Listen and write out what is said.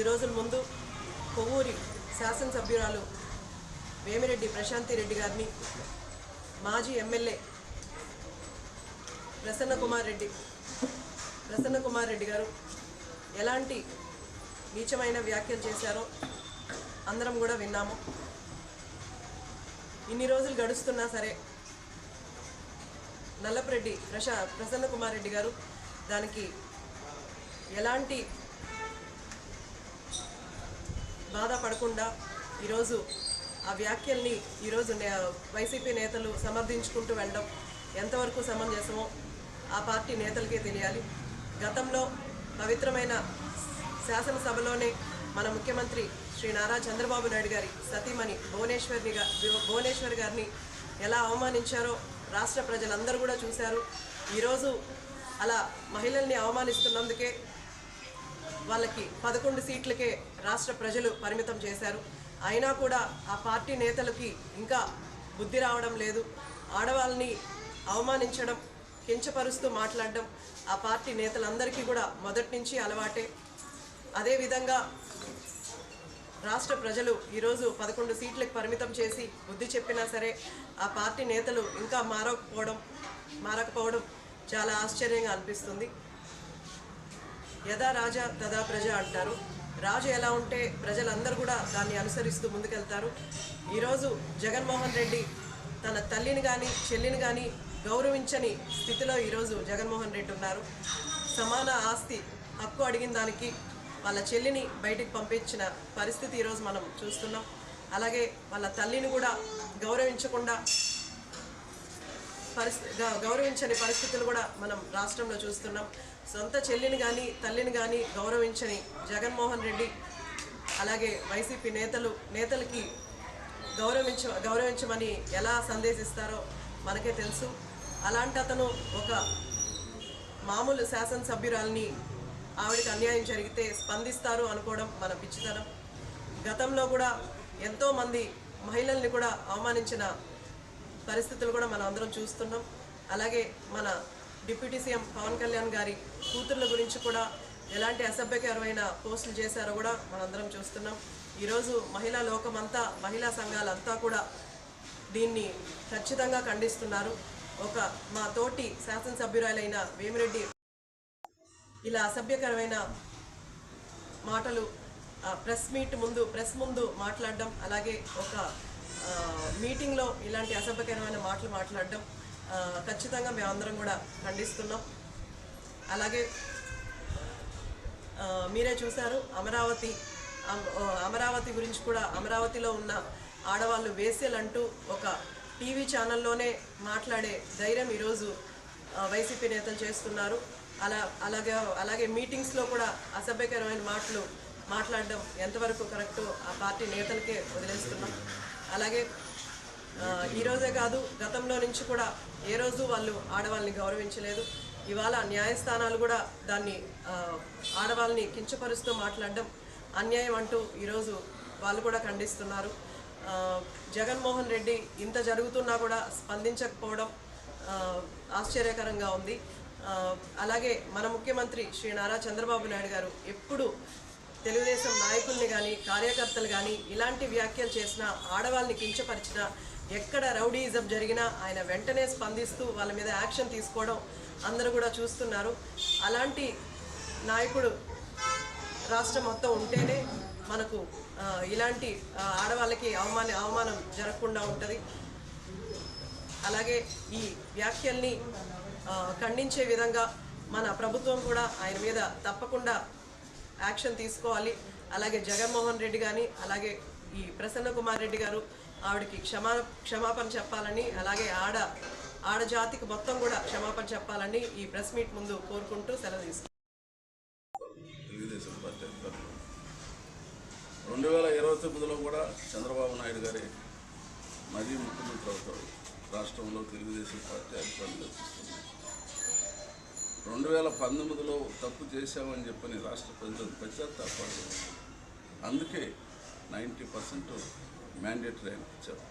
కొద్ది రోజుల ముందు కొవ్వూరి శాసనసభ్యురాలు వేమిరెడ్డి ప్రశాంతి రెడ్డి గారిని మాజీ ఎమ్మెల్యే ప్రసన్న కుమార్ రెడ్డి ప్రసన్న కుమార్ రెడ్డి గారు ఎలాంటి నీచమైన వ్యాఖ్యలు చేశారో అందరం కూడా విన్నాము. ఇన్ని రోజులు గడుస్తున్నా సరే నల్లపరెడ్డి ప్రశా ప్రసన్న కుమార్ రెడ్డి గారు దానికి ఎలాంటి బాధపడకుండా ఈరోజు ఆ వ్యాఖ్యల్ని ఈరోజు నే- వైసీపీ నేతలు సమర్థించుకుంటూ వెళ్ళడం ఎంతవరకు సమంజసమో ఆ పార్టీ నేతలకే తెలియాలి. గతంలో పవిత్రమైన శాసనసభలోనే మన ముఖ్యమంత్రి శ్రీ నారా చంద్రబాబు నాయుడు గారి సతీమణి భువనేశ్వర్ని భువనేశ్వర్ గారిని ఎలా అవమానించారో రాష్ట్ర ప్రజలందరూ కూడా చూశారు. ఈరోజు అలా మహిళల్ని అవమానిస్తున్నందుకే వాళ్ళకి పదకొండు సీట్లకే రాష్ట్ర ప్రజలు పరిమితం చేశారు. అయినా కూడా ఆ పార్టీ నేతలకి ఇంకా బుద్ధి రావడం లేదు. ఆడవాళ్ళని అవమానించడం కించపరుస్తూ మాట్లాడడం ఆ పార్టీ నేతలందరికీ కూడా మొదటి నుంచి అలవాటే. అదేవిధంగా రాష్ట్ర ప్రజలు ఈరోజు పదకొండు సీట్లకు పరిమితం చేసి బుద్ధి చెప్పినా సరే ఆ పార్టీ నేతలు ఇంకా మారకపోవడం మారకపోవడం చాలా ఆశ్చర్యంగా అనిపిస్తుంది. యథా రాజా తదా ప్రజ అంటారు. రాజు ఎలా ఉంటే ప్రజలందరూ కూడా దాన్ని అనుసరిస్తూ ముందుకెళ్తారు. ఈరోజు జగన్మోహన్ రెడ్డి తన తల్లిని కానీ చెల్లిని కానీ గౌరవించని స్థితిలో ఈరోజు జగన్మోహన్ రెడ్డి ఉన్నారు. సమాన ఆస్తి హక్కు అడిగిన దానికి వాళ్ళ చెల్లిని బయటికి పంపించిన పరిస్థితి ఈరోజు మనం చూస్తున్నాం. అలాగే వాళ్ళ తల్లిని కూడా గౌరవించకుండా పరిస్థితి గౌరవించని పరిస్థితులు కూడా మనం రాష్ట్రంలో చూస్తున్నాం. సొంత చెల్లిని కానీ తల్లిని కానీ గౌరవించని జగన్మోహన్ రెడ్డి అలాగే వైసీపీ నేతలు నేతలకి గౌరవించ గౌరవించమని ఎలా సందేశిస్తారో మనకే తెలుసు. అలాంటి అతను ఒక మామూలు శాసనసభ్యురాలని ఆవిడకి అన్యాయం జరిగితే స్పందిస్తారు అనుకోవడం మన పిచ్చితనం. గతంలో కూడా ఎంతోమంది మహిళల్ని కూడా అవమానించిన పరిస్థితులు కూడా మనం అందరం చూస్తున్నాం. అలాగే మన డిప్యూటీ సీఎం పవన్ కళ్యాణ్ గారి కూతుర్ల గురించి కూడా ఎలాంటి అసభ్యకరమైన పోస్టులు చేశారో కూడా మనందరం చూస్తున్నాం. ఈరోజు మహిళా లోకమంతా మహిళా సంఘాలంతా కూడా దీన్ని ఖచ్చితంగా ఖండిస్తున్నారు. ఒక మా తోటి శాసనసభ్యురాలైన వేమిరెడ్డి ఇలా అసభ్యకరమైన మాటలు ఆ, ప్రెస్ మీట్ ముందు ప్రెస్ ముందు మాట్లాడడం అలాగే ఒక మీటింగ్లో ఇలాంటి అసభ్యకరమైన మాటలు మాట్లాడడం ఖచ్చితంగా మేమందరం కూడా ఖండిస్తున్నాం. అలాగే మీరే చూశారు అమరావతి అమరావతి గురించి కూడా అమరావతిలో ఉన్న ఆడవాళ్ళు వేసేలంటూ ఒక టీవీ ఛానల్లోనే మాట్లాడే ధైర్యం ఈరోజు వైసీపీ నేతలు చేస్తున్నారు. అలా అలాగే అలాగే మీటింగ్స్లో కూడా అసభ్యకరమైన మాటలు మాట్లాడడం ఎంతవరకు కరెక్టో ఆ పార్టీ నేతలకే వదిలేస్తున్నాం. అలాగే ఈరోజే కాదు గతంలో నుంచి కూడా ఏ రోజు వాళ్ళు ఆడవాళ్ళని గౌరవించలేదు. ఇవాళ న్యాయస్థానాలు కూడా దాన్ని ఆడవాళ్ళని కించపరుస్తూ మాట్లాడడం అన్యాయం అంటూ ఈరోజు వాళ్ళు కూడా ఖండిస్తున్నారు. జగన్మోహన్ రెడ్డి ఇంత జరుగుతున్నా కూడా స్పందించకపోవడం ఆశ్చర్యకరంగా ఉంది. అలాగే మన ముఖ్యమంత్రి శ్రీ నారా చంద్రబాబు నాయుడు గారు ఎప్పుడు తెలుగుదేశం నాయకుల్ని కానీ కార్యకర్తలు కానీ ఇలాంటి వ్యాఖ్యలు చేసిన ఆడవాళ్ళని కించపరిచిన ఎక్కడ రౌడీయిజం జరిగినా ఆయన వెంటనే స్పందిస్తూ వాళ్ళ మీద యాక్షన్ తీసుకోవడం అందరూ కూడా చూస్తున్నారు. అలాంటి నాయకుడు రాష్ట్రం మొత్తం ఉంటేనే మనకు ఇలాంటి ఆడవాళ్ళకి అవమాన అవమానం జరగకుండా ఉంటుంది. అలాగే ఈ వ్యాఖ్యల్ని ఖండించే విధంగా మన ప్రభుత్వం కూడా ఆయన మీద తప్పకుండా యాక్షన్ తీసుకోవాలి. అలాగే జగన్మోహన్ రెడ్డి కానీ అలాగే ఈ ప్రసన్న కుమార్ రెడ్డి గారు ఆవిడకి క్షమా క్షమాపణ చెప్పాలని అలాగే ఆడ ఆడజాతికి మొత్తం కూడా క్షమాపణ చెప్పాలని ఈ ప్రెస్ మీట్ ముందు కోరుకుంటూ సెలవు తీసుకుంటాను రెండు వేల ఇరవై తొమ్మిదిలో కూడా చంద్రబాబు నాయుడు గారి మరీ ముఖ్యమంత్రి అవుతారు. రాష్ట్రంలో తెలుగుదేశం పార్టీ అధికారులు. రెండు వేల పంతొమ్మిదిలో తప్పు చేశామని చెప్పని రాష్ట్ర ప్రజలకు పశ్చాత్తాపడు అందుకే నైంటీ పర్సెంట్ మ్యాండేటరీ అని ఇచ్చారు.